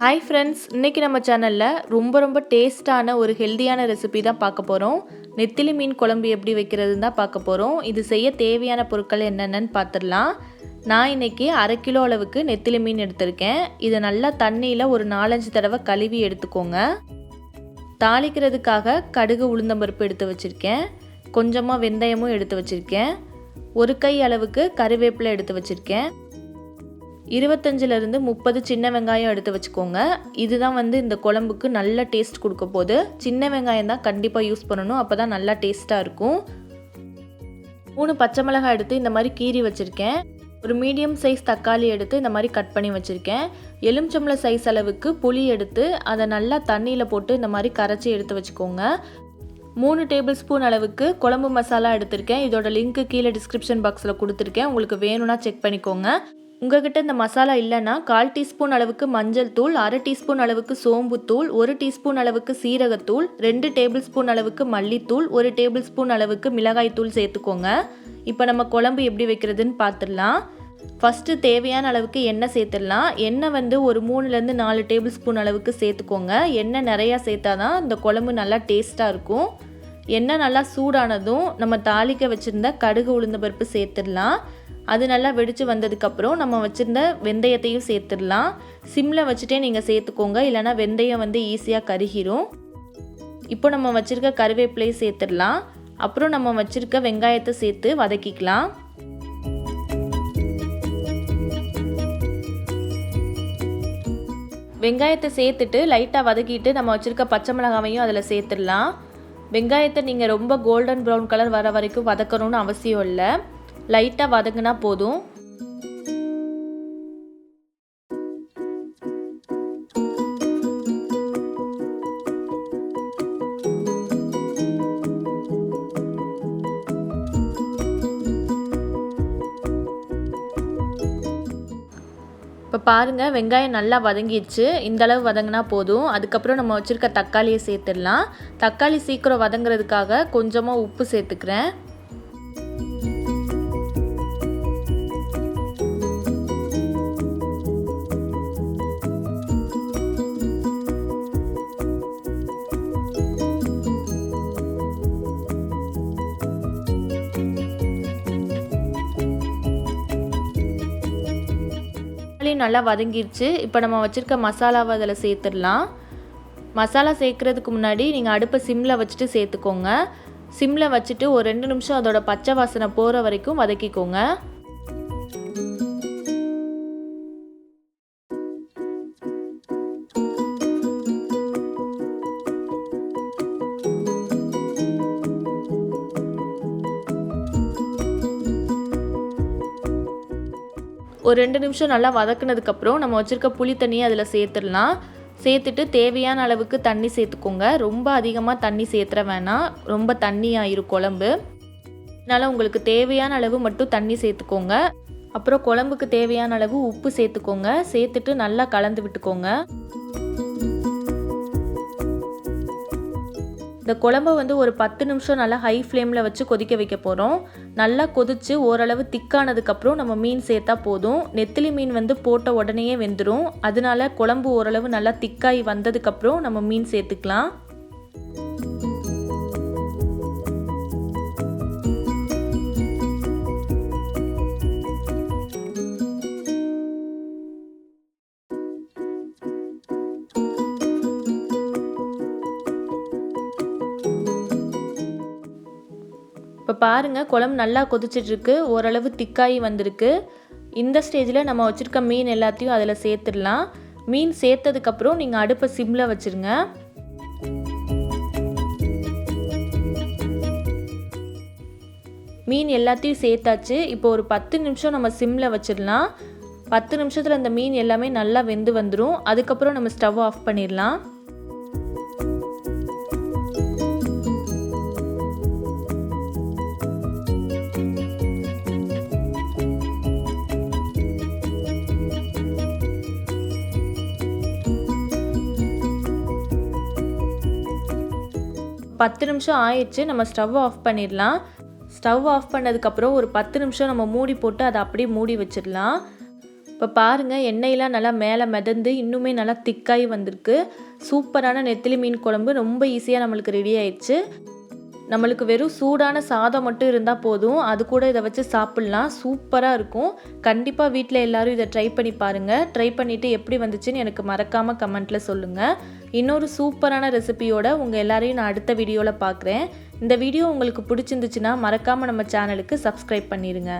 Hi friends இன்றைக்கி நம்ம சேனலில் ரொம்ப ரொம்ப டேஸ்ட்டான ஒரு ஹெல்தியான ரெசிபி தான் பார்க்க போகிறோம் நெத்திலி மீன் குழம்பு எப்படி வைக்கிறதுன்னு தான் பார்க்க போகிறோம் இது செய்ய தேவையான பொருட்கள் என்னென்னு பார்த்துடலாம். நான் இன்றைக்கி அரை கிலோ அளவுக்கு நெத்திலி மீன் எடுத்திருக்கேன். இதை நல்லா தண்ணியில் ஒரு நாலஞ்சு தடவை கழுவி எடுத்துக்கோங்க. தாளிக்கிறதுக்காக கடுகு உளுந்தம்பருப்பு எடுத்து வச்சுருக்கேன். கொஞ்சமாக வெந்தயமும் எடுத்து வச்சுருக்கேன். ஒரு கை அளவுக்கு கருவேப்பிலை எடுத்து வச்சுருக்கேன். இருபத்தஞ்சிலேருந்து முப்பது சின்ன வெங்காயம் எடுத்து வச்சுக்கோங்க. இதுதான் வந்து இந்த குழம்புக்கு நல்ல டேஸ்ட் கொடுக்க போகுது. சின்ன வெங்காயம் தான் கண்டிப்பாக யூஸ் பண்ணணும். அப்போ தான் நல்லா டேஸ்ட்டாக இருக்கும். மூணு பச்சை மிளகாய் எடுத்து இந்த மாதிரி கீறி வச்சுருக்கேன். ஒரு மீடியம் சைஸ் தக்காளி எடுத்து இந்த மாதிரி கட் பண்ணி வச்சுருக்கேன். எலுமிச்சம்பளை சைஸ் அளவுக்கு புளி எடுத்து அதை நல்லா தண்ணியில் போட்டு இந்த மாதிரி கரைச்சி எடுத்து வச்சுக்கோங்க. மூணு டேபிள் ஸ்பூன் அளவுக்கு குழம்பு மசாலா எடுத்திருக்கேன். இதோட லிங்க்கு கீழே டிஸ்கிரிப்ஷன் பாக்ஸில் கொடுத்துருக்கேன். உங்களுக்கு வேணும்னா செக் பண்ணிக்கோங்க. உங்ககிட்ட இந்த மசாலா இல்லைன்னா கால் டீஸ்பூன் அளவுக்கு மஞ்சள் தூள் அரை டீஸ்பூன் அளவுக்கு சோம்புத்தூள் ஒரு டீஸ்பூன் அளவுக்கு சீரகத்தூள் ரெண்டு டேபிள் ஸ்பூன் அளவுக்கு மல்லித்தூள் ஒரு டேபிள் ஸ்பூன் அளவுக்கு மிளகாய் தூள் சேர்த்துக்கோங்க. இப்போ நம்ம குழம்பு எப்படி வைக்கிறதுன்னு பார்த்துடலாம். ஃபஸ்ட்டு தேவையான அளவுக்கு எண்ணெய் சேர்த்துடலாம். எண்ணெய் வந்து ஒரு மூணுலேருந்து நாலு டேபிள் ஸ்பூன் அளவுக்கு சேர்த்துக்கோங்க. எண்ணெய் நிறையா சேர்த்தா தான் இந்த குழம்பு நல்லா டேஸ்ட்டாக இருக்கும். எண்ணெய் நல்லா சூடானதும் நம்ம தாளிக்க வச்சுருந்த கடுகு உளுந்த பருப்பு சேர்த்துடலாம். அது நல்லா வெடித்து வந்ததுக்கப்புறம் நம்ம வச்சுருந்த வெந்தயத்தையும் சேர்த்துடலாம். சிம்மில் வச்சுட்டே நீங்கள் சேர்த்துக்கோங்க இல்லைனா வெந்தயம் வந்து ஈஸியாக கருகிரும். இப்போ நம்ம வச்சுருக்க கருவேப்பிலையும் சேர்த்துடலாம். அப்புறம் நம்ம வச்சுருக்க வெங்காயத்தை சேர்த்து வதக்கிக்கலாம். வெங்காயத்தை சேர்த்துட்டு லைட்டாக வதக்கிட்டு நம்ம வச்சுருக்க பச்சை மிளகாவையும் அதில் சேர்த்துடலாம். வெங்காயத்தை நீங்கள் ரொம்ப கோல்டன் ப்ரௌன் கலர் வர வரைக்கும் வதக்கணும்னு அவசியம் இல்லை. லைட்டாக வதங்கினா போதும். இப்போ பாருங்கள் வெங்காயம் நல்லா வதங்கிடுச்சு. இந்த அளவு வதங்கினா போதும். அதுக்கப்புறம் நம்ம வச்சுருக்க தக்காளியை சேர்த்துடலாம். தக்காளி சீக்கிரம் வதங்குறதுக்காக கொஞ்சமாக உப்பு சேர்த்துக்கிறேன். நல்லா வதங்கிடுச்சு இப்போ நம்ம வச்சுருக்க மசாலாவை அதில் சேர்த்துடலாம். மசாலா சேர்க்குறதுக்கு முன்னாடி நீங்கள் அடுப்பை சிம்மில் வச்சுட்டு சேர்த்துக்கோங்க. சிம்மில் வச்சுட்டு ஒரு ரெண்டு நிமிஷம் அதோட பச்சை வாசனை போகிற வரைக்கும் வதக்கிக்கோங்க. ஒரு ரெண்டு நிமிஷம் நல்லா வதக்குனதுக்கப்புறம் நம்ம வச்சுருக்க புளி தண்ணியை அதில் சேர்த்துடலாம். சேர்த்துட்டு தேவையான அளவுக்கு தண்ணி சேர்த்துக்கோங்க. ரொம்ப அதிகமாக தண்ணி சேர்த்துற வேணாம். ரொம்ப தண்ணியாயிரும் குழம்பு. அதனால் உங்களுக்கு தேவையான அளவு மட்டும் தண்ணி சேர்த்துக்கோங்க. அப்புறம் குழம்புக்கு தேவையான அளவு உப்பு சேர்த்துக்கோங்க. சேர்த்துட்டு நல்லா கலந்து விட்டுக்கோங்க. இந்த குழம்பை வந்து ஒரு பத்து நிமிஷம் நல்லா ஹை ஃப்ளேமில் வச்சு கொதிக்க வைக்க போகிறோம் நல்லா கொதித்து ஓரளவு திக்கானதுக்கப்புறம் நம்ம மீன் சேர்த்தா போதும். நெத்திலி மீன் வந்து போட்ட உடனேயே வெந்துடும் அதனால குழம்பு ஓரளவு நல்லா திக்காகி வந்ததுக்கப்புறம் நம்ம மீன் சேர்த்துக்கலாம். இப்போ பாருங்கள் குழம்பு நல்லா கொதிச்சிட்ருக்கு ஓரளவு திக்காகி வந்திருக்கு. இந்த ஸ்டேஜில் நம்ம வச்சுருக்க மீன் எல்லாத்தையும் அதில் சேர்த்துடலாம். மீன் சேர்த்ததுக்கப்புறம் நீங்கள் அடுப்பை சிம்மில் வச்சுருங்க. மீன் எல்லாத்தையும் சேர்த்தாச்சு. இப்போ ஒரு பத்து நிமிஷம் நம்ம சிம்மில் வச்சிடலாம். பத்து நிமிஷத்தில் அந்த மீன் எல்லாமே நல்லா வெந்து வந்துடும் அதுக்கப்புறம் நம்ம ஸ்டவ் ஆஃப் பண்ணிடலாம். பத்து நிமிஷம் ஆயிடுச்சு நம்ம ஸ்டவ் ஆஃப் பண்ணிடலாம். ஸ்டவ் ஆஃப் பண்ணதுக்கப்புறம் ஒரு பத்து நிமிஷம் நம்ம மூடி போட்டு அதை அப்படியே மூடி வச்சிடலாம். இப்போ பாருங்கள் எண்ணெயெலாம் நல்லா மேலே மிதந்து இன்னுமே நல்லா திக்காகி வந்திருக்கு. சூப்பரான நெத்திலி மீன் குழம்பு ரொம்ப ஈஸியாக நம்மளுக்கு ரெடி ஆயிடுச்சு. நம்மளுக்கு வெறும் சூடான சாதம் மட்டும் இருந்தால் போதும். அது கூட இதை வச்சு சாப்பிட்லாம். சூப்பராக இருக்கும். கண்டிப்பாக வீட்டில் எல்லோரும் இதை ட்ரை பண்ணி பாருங்கள் ட்ரை பண்ணிவிட்டு எப்படி வந்துச்சுன்னு எனக்கு மறக்காமல் கமெண்ட்டில் சொல்லுங்கள் இன்னொரு சூப்பரான ரெசிபியோட உங்கள் எல்லாரையும் நான் அடுத்த வீடியோவில் பார்க்குறேன் இந்த வீடியோ உங்களுக்கு பிடிச்சிருந்துச்சுன்னா மறக்காமல் நம்ம சேனலுக்கு சப்ஸ்கிரைப் பண்ணிடுங்க